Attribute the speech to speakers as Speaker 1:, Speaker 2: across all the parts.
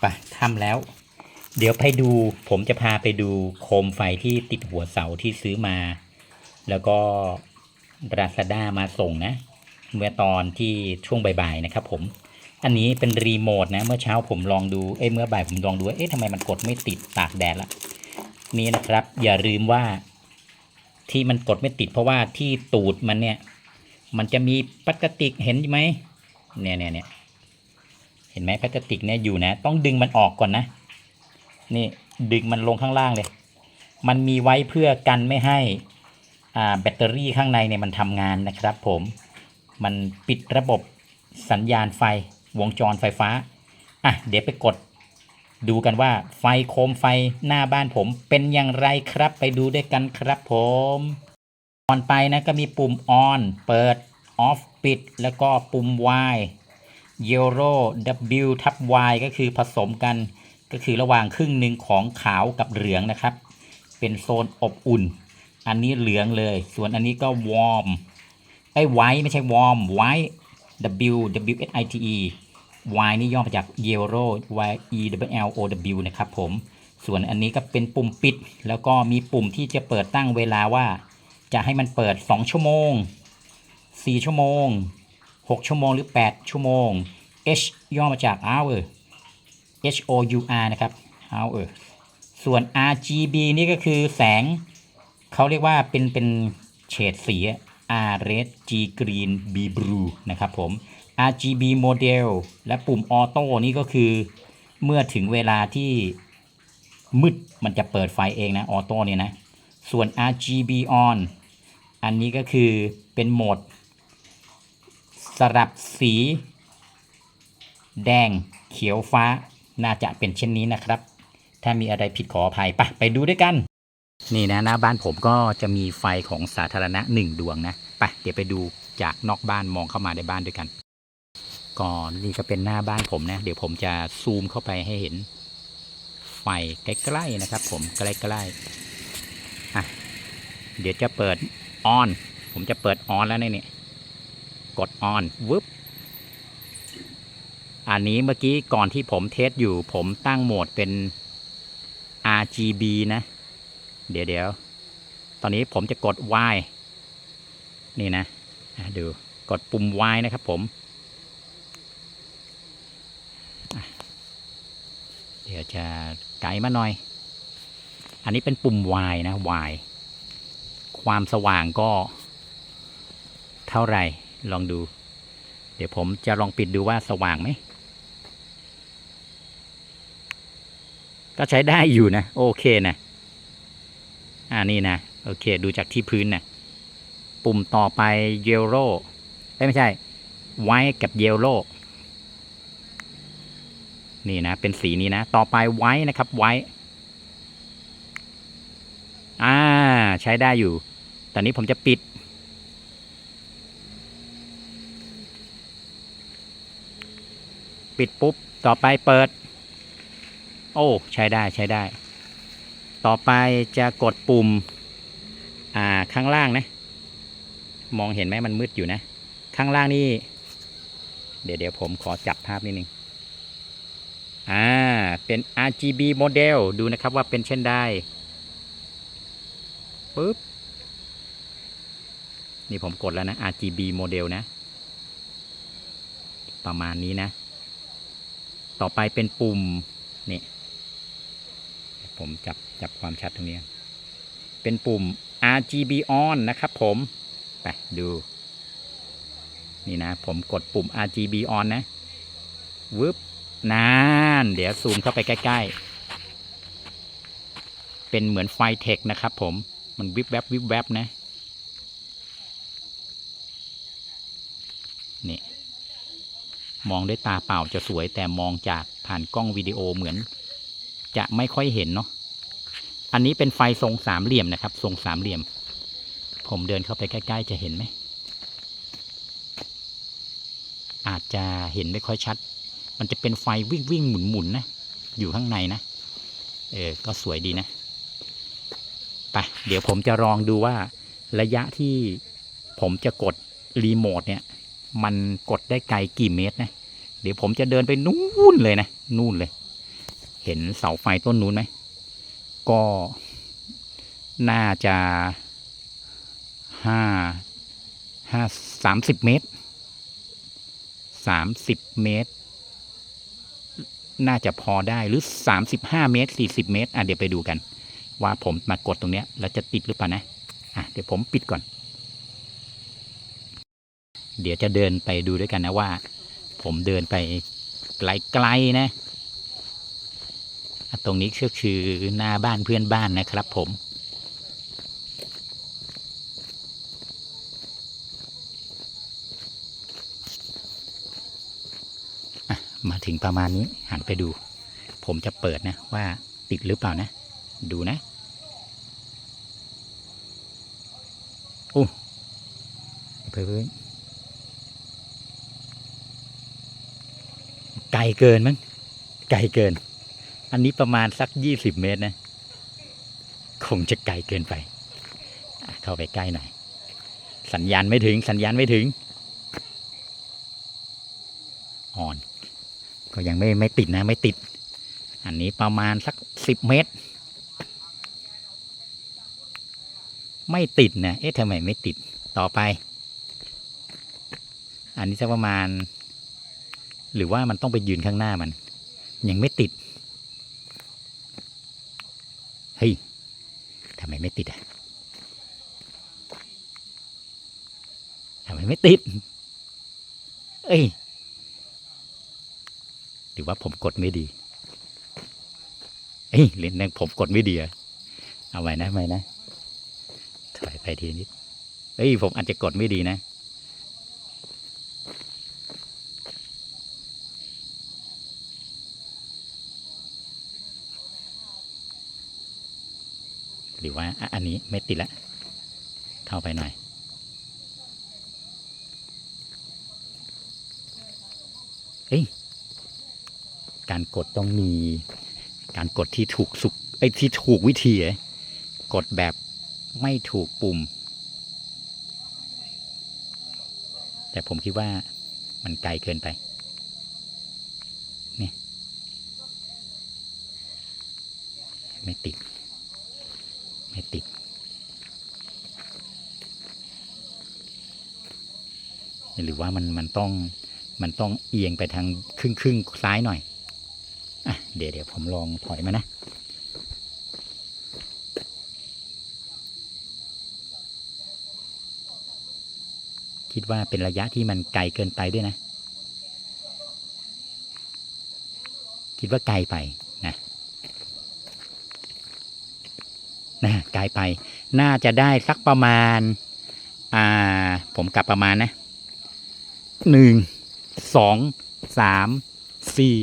Speaker 1: ไปทำแล้ว เดี๋ยวไปดู ผมจะพาไปดูโคมไฟที่ติดหัวเสาที่ซื้อมา แล้วก็ราซาด้ามาส่งนะ เมื่อตอนที่ช่วงบ่ายๆนะครับ ผม อันนี้เป็นรีโมทนะ เมื่อเช้าผมลองดู เอ้เมื่อบ่ายผมลองดูว่าเอ๊ะทำไมมันกดไม่ติดตากแดดละนี่นะครับ อย่าลืมว่าที่มันกดไม่ติดเพราะว่าที่ตูดมันเนี่ย มันจะมีพลาสติกเห็นไหมเนี่ยเนี่ยเนี่ย ห็นไหมพลาสติกเนี่ยอยู่นะ ต้องดึงมันออกก่อนนะ นี่ดึงมันลงข้างล่างเลย มันมีไว้เพื่อกันไม่ให้อ่าแบตเตอรี่ข้างในเนี่ยมันทำงานนะครับ ผม มันปิดระบบสัญญาณไฟวงจรไฟฟ้า อะ เดี๋ยวไปกด ดูกันว่าไฟโคมไฟหน้าบ้านผมเป็นอย่างไรครับไปดูด้วยกันครับผมก่อนไปนะก็มีปุ่ม on เปิด off ปิด แล้วก็ปุ่ม y yellow w ทับ y ก็คือผสมกันก็คือระหว่างครึ่งหนึ่งของขาวกับเหลืองนะครับ เป็นโซนอบอุ่น อันนี้เหลืองเลย ส่วนอันนี้ก็ warm ไอ้ไวไม่ใช่วอร์มไว W W S I T E Y นี่ย่อมาจาก yellow Y E W L O W นะครับผม ส่วนอันนี้ก็เป็นปุ่มปิด แล้วก็มีปุ่มที่จะเปิดตั้งเวลาว่า จะให้มันเปิด 2 ชั่วโมง 4 ชั่วโมง 6 ชั่วโมงหรือ 8 ชั่วโมง H ย่อมาจาก hour H O U R นะครับ hour ส่วน R G B นี่ก็คือแสง เขาเรียกว่าเป็นเป็นเฉดสี R red G green B blue นะครับผม RGB model และปุ่มออโต้นี่ก็คือ เมื่อถึงเวลาที่มืดมันจะเปิดไฟเองนะออโต้เนี่ยนะ ส่วน RGB on อันนี้ก็คือเป็นโหมด สลับสี แดงเขียวฟ้าน่าจะเป็นเช่นนี้นะครับ ถ้ามีอะไรผิดขออภัยไปไปดูด้วยกัน นี่นะหน้าบ้านผมก็จะมีไฟของสาธารณะหนึ่งดวงนะไปเดี๋ยวไปดูจากนอกบ้านมองเข้ามาในบ้านด้วยกัน ก่อนนี่ก็เป็นหน้าบ้านผมนะ เดี๋ยวผมจะซูมเข้าไปให้เห็น ไฟใกล้ๆนะครับ ผมใกล้ๆอะเดี๋ยวจะเปิดออน ผมจะเปิดออนแล้วเนี่ย กดออนวึบอันนี้เมื่อกี้ก่อนที่ผมเทสอยู่ผมตั้งโหมดเป็น RGB นะ เดี๋ยวเดี๋ยวตอนนี้ผมจะกด Y นี่นะดูกดปุ่ม Y นะครับผม เดี๋ยวจะไกลมาหน่อย อันนี้เป็นปุ่ม Y นะ Y ความสว่างก็เท่าไหร่ ลองดู เดี๋ยวผมจะลองปิดดูว่าสว่างไหม ก็ใช้ได้อยู่นะ โอเคนะ อ่านี่นะ โอเค ดูจากที่พื้นนะปุ่มต่อไปเยลโล่ไม่ใช่ ไว้กับเยลโล่นี่นะ เป็นสีนี้นะ ต่อไปไว้นะครับ ไว้ อ่า ใช้ได้อยู่ ตอนนี้ผมจะปิด ปิดปุ๊บ ต่อไปเปิด โอ้ ใช้ได้ใช้ได้ ต่อไปจะกดปุ่ม อ่าข้างล่างนะ มองเห็นไหมมันมืดอยู่นะ ข้างล่างนี่ เดี๋ยวเดี๋ยวผมขอจับภาพนิดนึง อ่า เป็น RGB model ดูนะครับว่าเป็นเช่นใดปึ๊บ นี่ผมกดแล้วนะ RGB model นะ ประมาณนี้นะ ต่อไปเป็นปุ่มนี่ผมจับจับความชัดตรงนี้ เป็นปุ่ม RGB on นะครับผม ไปดู นี่นะ ผมกดปุ่ม RGB on นะวึบนานเดี๋ยวซูมเข้าไปใกล้ ๆ เป็นเหมือนไฟเทคนะครับผม มันวิบแวบวิบแวบนะ นี่ มองด้วยตาเปล่าจะสวยแต่มองจากผ่านกล้องวิดีโอเหมือน จะไม่ค่อยเห็นเนาะอันนี้เป็นไฟทรงสามเหลี่ยมนะครับ ทรงสามเหลี่ยม ผมเดินเข้าไปใกล้ ๆ จะเห็นไหม อาจจะเห็นไม่ค่อยชัด มันจะเป็นไฟวิ่งวิ่งหมุนหมุนนะ อยู่ข้างในนะ เออ ก็สวยดีนะไปเดี๋ยวผมจะลองดูว่าระยะที่ผมจะกดรีโมทเนี่ย มันกดได้ไกลกี่เมตรนะ เดี๋ยวผมจะเดินไปนู่นเลยนะ นู่นเลย เห็นเสาไฟต้นนู้นไหม ก็น่าจะห้าห้าสามสิบเมตรสามสิบเมตร น่าจะพอได้หรือสามสิบห้าเมตรสี่สิบเมตร อะเดี๋ยวไปดูกัน ว่าผมมากดตรงเนี้ยแล้วจะติดหรือเปล่านะ อะเดี๋ยวผมปิดก่อน เดี๋ยวจะเดินไปดูด้วยกันนะว่า ผมเดินไปไกลๆนะ ตรงนี้ก็คือหน้าบ้านเพื่อนบ้านนะครับผมมาถึงประมาณนี้หันไปดู ผมจะเปิดนะว่าติดหรือเปล่านะ ดูนะโอ้เพิ่งไลเกินมั้งไกลเกิน อันนี้ประมาณสักยี่สิบเมตรนะ คงจะไกลเกินไป เข้าไปใกล้หน่อย สัญญาณไม่ถึง สัญญาณไม่ถึง อ่อน ก็ยังไม่ไม่ติดนะไม่ติด อันนี้ประมาณสักสิบเมตร ไม่ติดนะ เอ๊ะทำไมไม่ติด ต่อไป อันนี้สักประมาณ หรือว่ามันต้องไปยืนข้างหน้ามัน ยังไม่ติด เฮ้ยทำไมไม่ติดอะทำไมไม่ติด เอ้ย หรือว่าผมกดไม่ดี เอ้ยเล่นนั่งผมกดไม่ดีอะเอาไว้นะไว้นะ ถอยไปทีนิดเฮ้ย ผมอาจจะกดไม่ดีนะ หรือว่าอันนี้ไม่ติดละ เข้าไปหน่อยเฮ้ยการกดต้องมีการกดที่ถูกสุกไอ้ที่ถูกวิธีเอ้กดแบบไม่ถูกปุ่ม แต่ผมคิดว่ามันไกลเกินไปนี่ไม่ติด ไม่ติด หรือว่ามันมันต้องมันต้องเอียงไปทางครึ่งครึ่งซ้ายหน่อยอะเดี๋ยวเดี๋ยวผมลองถอยมานะคิดว่าเป็นระยะที่มันไกลเกินไปด้วยนะ คิดว่าไกลไปนะนะไกลไป น่าจะได้สักประมาณ อ่า ผมกลับประมาณนะ หนึ่งสองสามสี่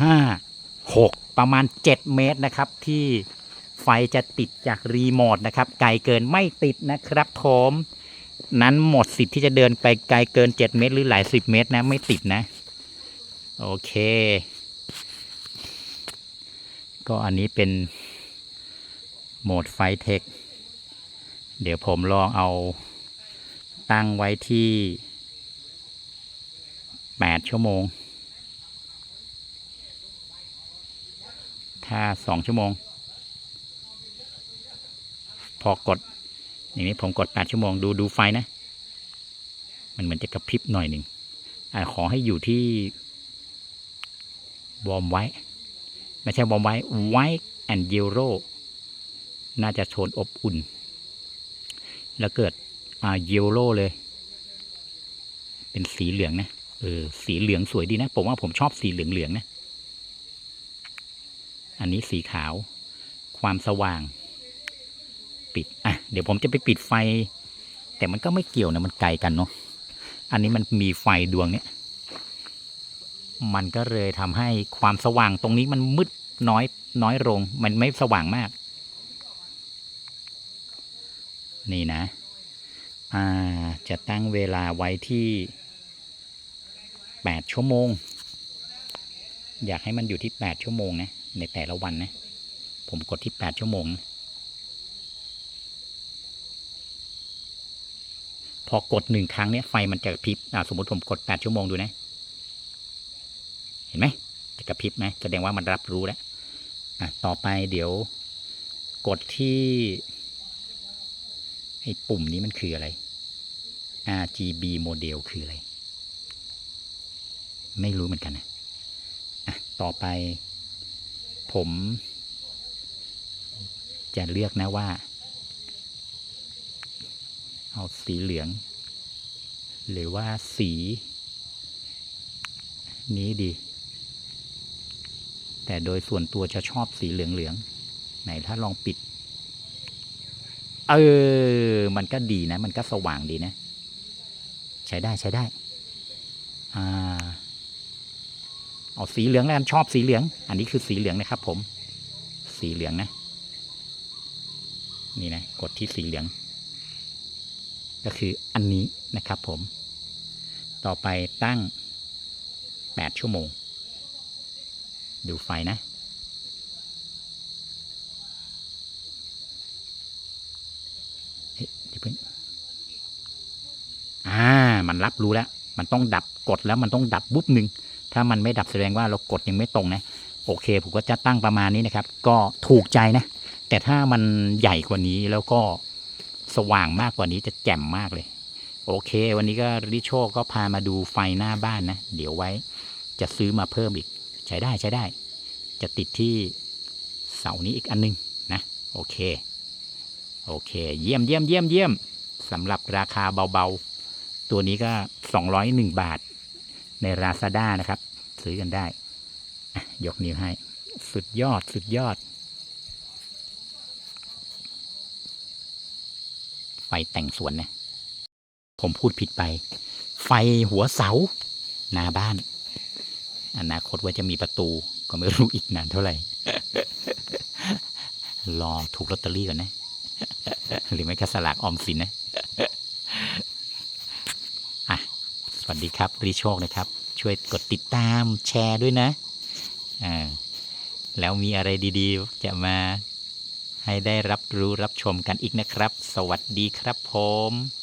Speaker 1: ห้าหกประมาณเจ็ดเมตรนะครับ ที่ไฟจะติดจากรีโมทนะครับ ไกลเกินไม่ติดนะครับผมนั้นหมดสิทธิ์ที่จะเดินไปไกลเกิน 7 เมตร หรือหลายสิบเมตรนะไม่ติดนะ โอเค ก็อันนี้เป็นโหมดไฟเทค เดี๋ยวผมลองเอาตั้งไว้ที่ 8ชั่วโมง ถ้า2ชั่วโมง พอกด อย่างนี้ผมกด8ชั่วโมง ดูดูไฟนะ มันเหมือนจะกระพริบหน่อยหนึ่งอขอให้อยู่ที่วอร์มไว้ ไม่ใช่วอร์มไว้ไว้แอนด์เยลโรน่าจะโทนอบอุ่น แล้วเกิดอ่าเยลโรเลย เป็นสีเหลืองนะ เออสีเหลืองสวยดีนะ ผมว่าผมชอบสีเหลืองเหลืองๆนะ อันนี้สีขาว ความสว่าง ปิด อะ เดี๋ยวผมจะไปปิดไฟ แต่มันก็ไม่เกี่ยวนะ มันไกลกันเนาะ อันนี้มันมีไฟดวงเนี้ย มันก็เลยทำให้ความสว่างตรงนี้มันมืดน้อยน้อยลง มันไม่สว่างมาก นี่นะ อ่า จะตั้งเวลาไว้ที่ 8 ชั่วโมง อยากให้มันอยู่ที่ 8 ชั่วโมงนะ ในแต่ละวันนะ ผมกดที่ 8 ชั่วโมง พอกดหนึ่งครั้งเนี่ยไฟมันจะกระพริบอ่าสมมติผมกด 8 ชั่วโมงดูนะ เห็นไหมจะกระพริบไหมแสดงว่ามันรับรู้แล้วอะต่อไปเดี๋ยวกดที่ไอ้ปุ่มนี้มันคืออะไร RGB โมเดลคืออะไร ไม่รู้เหมือนกันนะอะต่อไป ผม จะเลือกนะว่า เอาสีเหลือง หรือว่าสี นี้ดี แต่โดยส่วนตัวจะชอบสีเหลืองๆไหนถ้าลองปิด เออ มันก็ดีนะ มันก็สว่างดีนะ ใช้ได้ใช้ได้ อ่า เอาสีเหลืองแล้วกันชอบสีเหลือง อันนี้คือสีเหลืองนะครับ ผม สีเหลืองนะ นี่นะ กดที่สีเหลือง ก็คืออันนี้นะครับ ผม ต่อไปตั้ง 8 ชั่วโมง ดูไฟนะเฮ้ยเพิ่งอ่า มันรับรู้แล้ว มันต้องดับกดแล้วมันต้องดับบุ๊บหนึ่ง ถ้ามันไม่ดับแสดงว่าเรากดยังไม่ตรงนะโอเค ผมก็จะตั้งประมาณนี้นะครับ ก็ถูกใจนะ แต่ถ้ามันใหญ่กว่านี้แล้วก็สว่างมากกว่านี้จะแจ่มมากเลย โอเค วันนี้ก็ริโชก็พามาดูไฟหน้าบ้านนะ เดี๋ยวไว้ จะซื้อมาเพิ่มอีก ใช้ได้ใช้ได้ จะติดที่เสานี้อีกอันนึงนะ โอเค โอเค เยี่ยมเยี่ยมเยี่ยมเยี่ยมสำหรับราคาเบาๆ ตัวนี้ก็ 201 บาท ในราซาด้านะครับ ซื้อกันได้ ยกนิ้วให้ สุดยอดสุดยอด ไฟแต่งสวนนะ ผมพูดผิดไป ไฟหัวเสา หน้าบ้าน อนาคตว่าจะมีประตูก็ไม่รู้อีกนานเท่าไหร่ รอถูกลอตเตอรี่ก่อนนะ หรือไม่ก็สลากออมสินนะ สวัสดีครับรีโชคนะครับ ช่วยกดติดตามแชร์ด้วยนะอ่าแล้วมีอะไรดีๆ จะมาให้ได้รับรู้รับชมกันอีกนะครับ สวัสดีครับผม